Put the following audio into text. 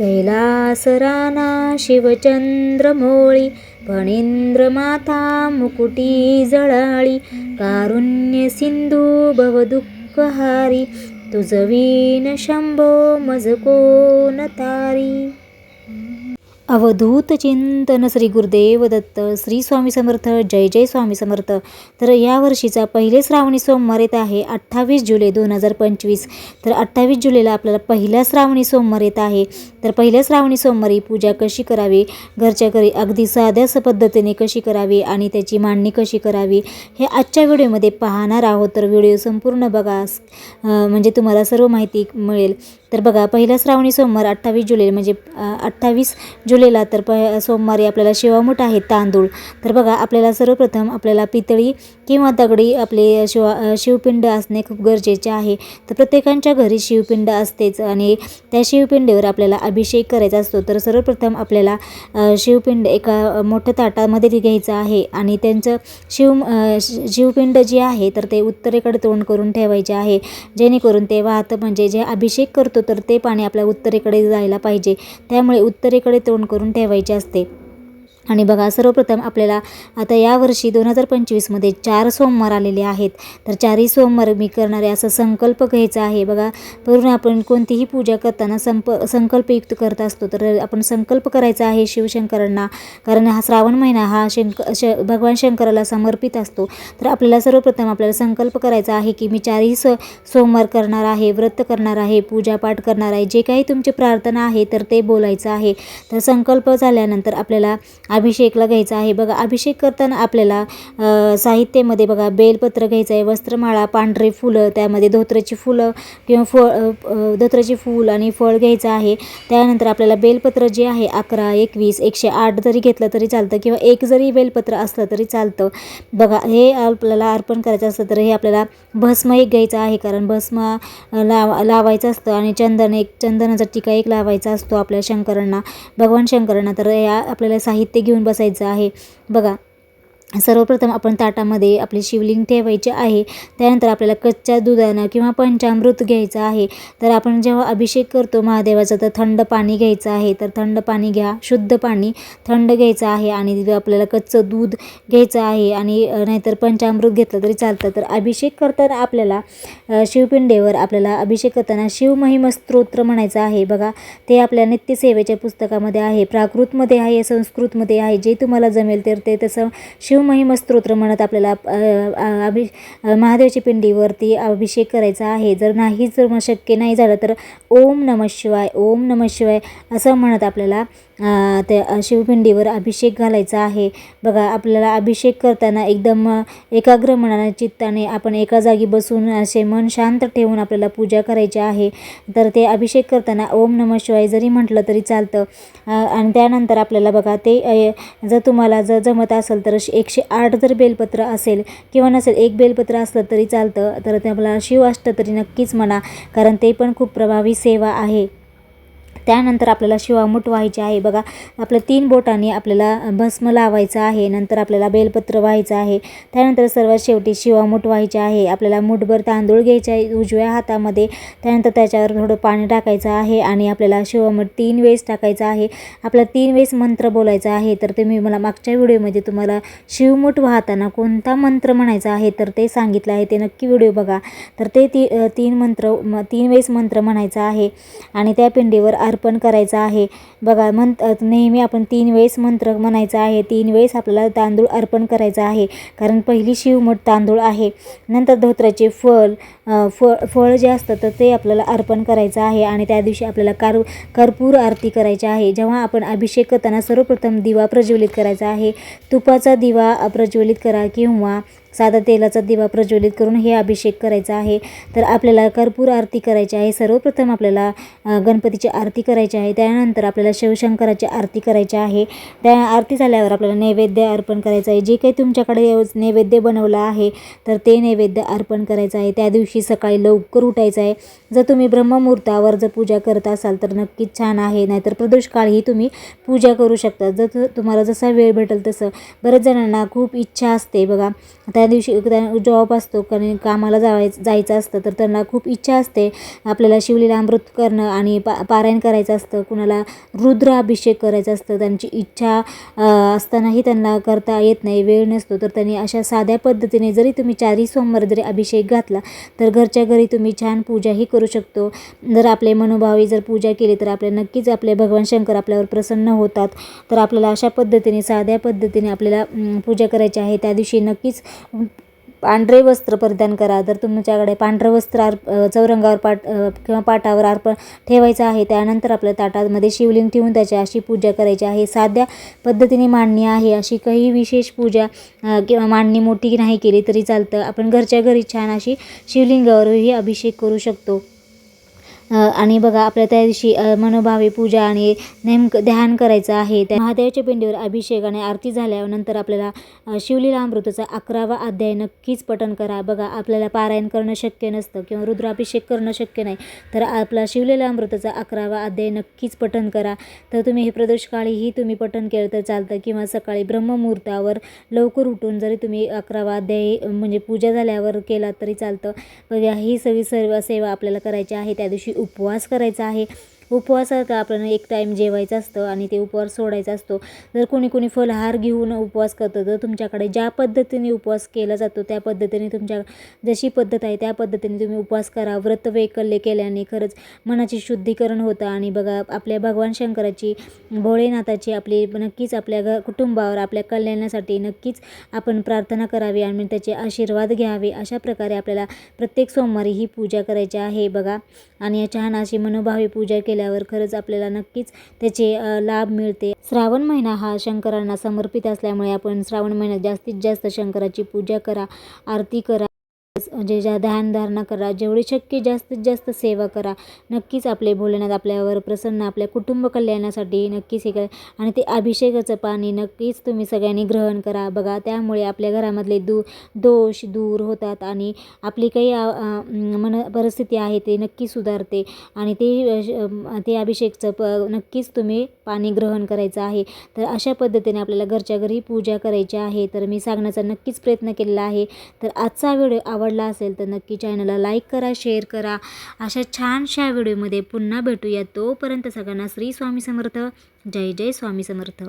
कैलासराना शिवचंद्रमोळी फणींद्र माता मुकुटी जळाळी कारुण्य सिंधू भवदुःखहारी तुझवीन शंभो मज कोण तारी अवधूत चिंतन श्री गुरुदेव दत्त श्री स्वामी समर्थ जय जय स्वामी समर्थ. तर या वर्षीचा पहिले श्रावणी सोमवार येत आहे अठ्ठावीस जुलै दोन हजार पंचवीस. तर अठ्ठावीस जुलैला आपल्याला पहिला श्रावणी सोमवार येत आहे. तर पहिल्या श्रावणी सोमवारी पूजा कशी करावी? घरच्या घरी अगदी साध्या स पद्धतीने कशी करावी आणि त्याची मांडणी कशी करावी? हे आजच्या व्हिडिओमध्ये पाहणार आहोत. तर व्हिडिओ संपूर्ण बघा. म्हणजे तुम्हाला सर्व माहिती मिळेल. तर बघा पहिला श्रावणी सोमवार अठ्ठावीस जुलै म्हणजे अठ्ठावीस जुलै ठेवलेला तर प सोमवारी आपल्याला शिवामूठ आहे तांदूळ. तर बघा आपल्याला सर्वप्रथम आपल्याला पितळी किंवा दगडी आपले शिवा शिवपिंड असणे खूप गरजेचे आहे. तर प्रत्येकांच्या घरी शिवपिंड असतेच आणि त्या शिवपिंडीवर आपल्याला अभिषेक करायचा असतो. तर सर्वप्रथम आपल्याला शिवपिंड एका मोठ्या ताटामध्ये घ्यायचं आहे आणि त्यांचं शिव शि- शिवपिंड जे आहे तर ते उत्तरेकडे तोंड करून ठेवायचे आहे. जेणेकरून ते वाहतं म्हणजे जे अभिषेक करतो तर ते पाणी आपल्या उत्तरेकडे जायला पाहिजे. त्यामुळे उत्तरेकडे तोंड करून ठेवायचे असते. आणि बघा सर्वप्रथम आपल्याला आता यावर्षी दोन हजार पंचवीसमध्ये चार सोमवार आलेले आहेत. तर चारही सोमवार मी करणारे असा संकल्प घ्यायचा आहे. बघा पूर्ण आपण कोणतीही पूजा करताना संप संकल्पयुक्त करत असतो तर आपण संकल्प करायचा आहे शिवशंकरांना. कारण हा श्रावण महिना हा शंक श भगवान शंकराला समर्पित असतो. तर आपल्याला सर्वप्रथम आपल्याला संकल्प करायचा आहे की मी चारही स सोमवार करणार आहे व्रत करणार आहे पूजापाठ करणार आहे जे काही तुमची प्रार्थना आहे तर ते बोलायचं आहे. तर संकल्प झाल्यानंतर आपल्याला अभिषेकला घ्यायचा आहे. बघा अभिषेक करताना आपल्याला साहित्यामध्ये बघा बेलपत्र घ्यायचं आहे वस्त्रमाळा पांढरे फुलं त्यामध्ये धोत्राची फुलं किंवा फळ अ, धोत्राची फूल आणि फळ घ्यायचं आहे. त्यानंतर आपल्याला बेलपत्र जे आहे अकरा एकवीस एकशे आठ जरी घेतलं तरी चालतं किंवा एक जरी बेलपत्र असलं तरी चालतं. बघा हे आपल्याला अर्पण करायचं असतं तर हे आपल्याला भस्म एक घ्यायचं आहे. कारण भस्म लावा लावायचं असतं आणि चंदन एक चंदनाचा टीका एक लावायचा असतो आपल्या शंकरांना. भगवान शंकरांना. तर या आपल्याला साहित्य घेऊन बसायचं आहे. बघा सर्वप्रथम आपण ताटामध्ये आपले शिवलिंग ठेवायचे आहे. त्यानंतर आपल्याला कच्च्या दुधानं किंवा पंचामृत घ्यायचं आहे. तर आपण जेव्हा अभिषेक करतो महादेवाचा तर थंड पाणी घ्यायचं आहे. तर थंड पाणी घ्या शुद्ध पाणी थंड घ्यायचं आहे आणि आपल्याला कच्चं दूध घ्यायचं आहे आणि नाहीतर पंचामृत घेतलं तरी चालतं. तर अभिषेक करताना आपल्याला शिवपिंडेवर आपल्याला अभिषेक करताना शिवमहिम स्तोत्र म्हणायचं आहे. बघा ते आपल्या नित्यसेवेच्या पुस्तकामध्ये आहे प्राकृतमध्ये आहे संस्कृतमध्ये आहे. जे तुम्हाला जमेल तर ते तसं शिव शिवमहिम स्तोत्र म्हणत आपल्याला अभि महादेवाची पिंडीवरती अभिषेक करायचा आहे. जर नाही जर मग शक्य नाही झालं तर ओम नम शिवाय ओम नम शिवाय असं म्हणत आपल्याला त्या शिवपिंडीवर अभिषेक घालायचा आहे. बघा आपल्याला अभिषेक करताना एकदम एकाग्र मनाने चित्ताने आपण एका जागी बसून असे मन शांत ठेवून आपल्याला पूजा करायची आहे. तर ते अभिषेक करताना ओम नम शिवाय जरी म्हटलं तरी चालतं. आणि त्यानंतर आपल्याला बघा ते जर तुम्हाला जर जमत असेल तर एकशे आठ जर बेलपत्र असेल किंवा नसेल एक बेलपत्र असलं तरी चालतं. तर ते आपल्याला शिव असतं तरी नक्कीच म्हणा कारण ते पण खूप प्रभावी सेवा आहे. त्यानंतर आपल्याला शिवामूठ व्हायचे आहे. बघा आपल्या तीन बोटांनी आपल्याला भस्म लावायचं आहे. नंतर आपल्याला बेलपत्र व्हायचं आहे. त्यानंतर सर्वात शेवटी शिवामूठ व्हायचे आहे. आपल्याला मुठभर तांदूळ घ्यायचे आहे उजव्या हातामध्ये. त्यानंतर त्याच्यावर थोडं पाणी टाकायचं आहे आणि आपल्याला शिवामूठ तीन वेळेस टाकायचं आहे. आपला तीन वेळेस मंत्र बोलायचा आहे. तर तुम्ही मला मागच्या व्हिडिओमध्ये तुम्हाला शिवमूठ वाहताना कोणता मंत्र म्हणायचा आहे तर ते सांगितलं आहे. ते नक्की व्हिडिओ बघा. तर ते ती तीन मंत्र तीन वेळेस मंत्र म्हणायचा आहे. आणि त्या पिंडीवर अर्पण करायचं आहे. बघा म्हण नेहमी आपण तीन वेळेस मंत्र म्हणायचा आहे. तीन वेळेस आपल्याला तांदूळ अर्पण करायचा आहे. कारण पहिली शिवमठ तांदूळ आहे. नंतर धोत्राचे फळ फळ फळ जे असतं तर ते आपल्याला अर्पण करायचं आहे. आणि त्या दिवशी आपल्याला कार कर्पूर आरती करायची आहे. जेव्हा आपण अभिषेक करताना सर्वप्रथम दिवा प्रज्वलित करायचा आहे. तुपाचा दिवा प्रज्वलित करा किंवा साधा तेलाचा दिवा प्रज्वलित करून हे अभिषेक करायचा आहे. तर आपल्याला कर्पूर आरती करायची आहे. सर्वप्रथम आपल्याला गणपतीची आरती करायची आहे. त्यानंतर आपल्याला शिवशंकराची आरती करायची आहे. त्या आरती झाल्यावर आपल्याला नैवेद्य अर्पण करायचं आहे. जे काही तुमच्याकडे नैवेद्य बनवलं आहे तर ते नैवेद्य अर्पण करायचं आहे. त्या दिवशी सकाळी लवकर उठायचं आहे. जर तुम्ही ब्रह्ममुहूर्तावर जर पूजा करत असाल तर नक्कीच छान आहे. नाहीतर प्रदोष काळीही तुम्ही पूजा करू शकता. जर तुम्हाला जसा वेळ भेटेल तसं. बऱ्याच जणांना खूप इच्छा असते बघा. त्या दिवशी त्या जॉब असतो कारण कामाला जावायचं जायचं असतं तर त्यांना खूप इच्छा असते आपल्याला शिवलीला अमृत करणं आणि पा पारायण करायचं असतं कुणाला रुद्राभिषेक करायचं असतं त्यांची इच्छा असतानाही त्यांना करता येत नाही वेळ नसतो तर त्यांनी अशा साध्या पद्धतीने जरी तुम्ही चारही सोमवार जरी अभिषेक घातला तर घरच्या घरी तुम्ही छान पूजाही करू शकतो. जर आपले मनोभावी जर पूजा केली तर आपल्या नक्कीच आपले भगवान शंकर आपल्यावर प्रसन्न होतात. तर आपल्याला अशा पद्धतीने साध्या पद्धतीने आपल्याला पूजा करायची आहे. त्या दिवशी नक्कीच पांढरे वस्त्र परिधान करा. जर तुमच्याकडे पांढरं वस्त्र अर्प चौरंगावर पाट किंवा पाटावर अर्पण ठेवायचं आहे त्यानंतर आपल्या ताटामध्ये शिवलिंग ठेवून त्याची अशी पूजा करायची आहे. साध्या पद्धतीने मांडणी आहे. अशी काही विशेष पूजा किंवा मांडणी मोठी नाही केली तरी चालतं. आपण घरच्या घरी छान अशी शिवलिंगावरही अभिषेक करू शकतो. आणि बघा आपल्या त्या दिवशी मनोभावी मनोभावे पूजा आणि नेमकं ध्यान करायचं आहे. त्या महादेवाच्या पिंडीवर अभिषेक आणि आरती झाल्यानंतर आपल्याला शिवलीला अमृताचा अकरावा अध्याय नक्कीच पठण करा. बघा आपल्याला पारायण करणं शक्य नसतं किंवा रुद्राभिषेक करणं शक्य नाही तर आपला शिवलेला अमृताचा अकरावा अध्याय नक्कीच पठण करा. तर तुम्ही हे प्रदोषकाळीही तुम्ही पठण केलं तर चालतं किंवा सकाळी ब्रह्ममुहूर्तावर लवकर उठून जरी तुम्ही अकरावा अध्याय म्हणजे पूजा झाल्यावर केला तरी चालतं. बघा ही सगळी सर्व सेवा आपल्याला करायची आहे. त्या दिवशी उपवास करायचा आहे. उपवासात आपल्याला एक टाईम जेवायचं असतं आणि ते उपवास सोडायचा असतो. जर कोणी कोणी फलहार घेऊन उपवास करतं तर तुमच्याकडे ज्या पद्धतीने उपवास केला जातो त्या पद्धतीने तुमच्या जशी पद्धत आहे त्या पद्धतीने तुम्ही उपवास करा. व्रत वैकल्य केल्याने खरंच मनाची शुद्धीकरण होतं. आणि बघा आपल्या भगवान शंकराची भोळेनाथाची आपली नक्कीच आपल्या घ कुटुंबावर आपल्या कल्याणासाठी नक्कीच आपण प्रार्थना करावी आणि त्याचे आशीर्वाद घ्यावे. अशा प्रकारे आपल्याला प्रत्येक सोमवारी ही पूजा करायची आहे बघा. आणि छान अशी मनोभावी पूजा केल्यावर खरंच आपल्याला नक्कीच त्याचे लाभ मिळते. श्रावण महिना हा शंकरांना समर्पित असल्यामुळे आपण श्रावण महिन्यात जास्तीत जास्त शंकराची पूजा करा आरती करा. म्हणजे ज्या ध्यानधारणा करा जेवढी शक्य जास्तीत जास्त सेवा करा नक्कीच आपले भोलेनाथ आपल्यावर प्रसन्न आपल्या कुटुंब कल्याणासाठी नक्कीच हे करा. आणि ते अभिषेकाचं पाणी नक्कीच तुम्ही सगळ्यांनी ग्रहण करा. बघा त्यामुळे आपल्या घरामधले दू दोष दूर होतात आणि आपली काही मन परिस्थिती आहे ते नक्की सुधारते. आणि ते ते अभिषेकचं प नक्कीच तुम्ही पाणी ग्रहण करायचं आहे. तर अशा पद्धतीने आपल्याला घरच्या घरी पूजा करायची आहे. तर मी सांगण्याचा नक्कीच प्रयत्न केलेला आहे. तर आजचा व्हिडिओ आवडला असेल तर नक्की चॅनलला लाईक करा शेअर करा. अशा छानशा व्हिडिओमध्ये पुन्हा भेटूया. तोपर्यंत सगळ्यांना श्री स्वामी समर्थ. जय जय स्वामी समर्थ.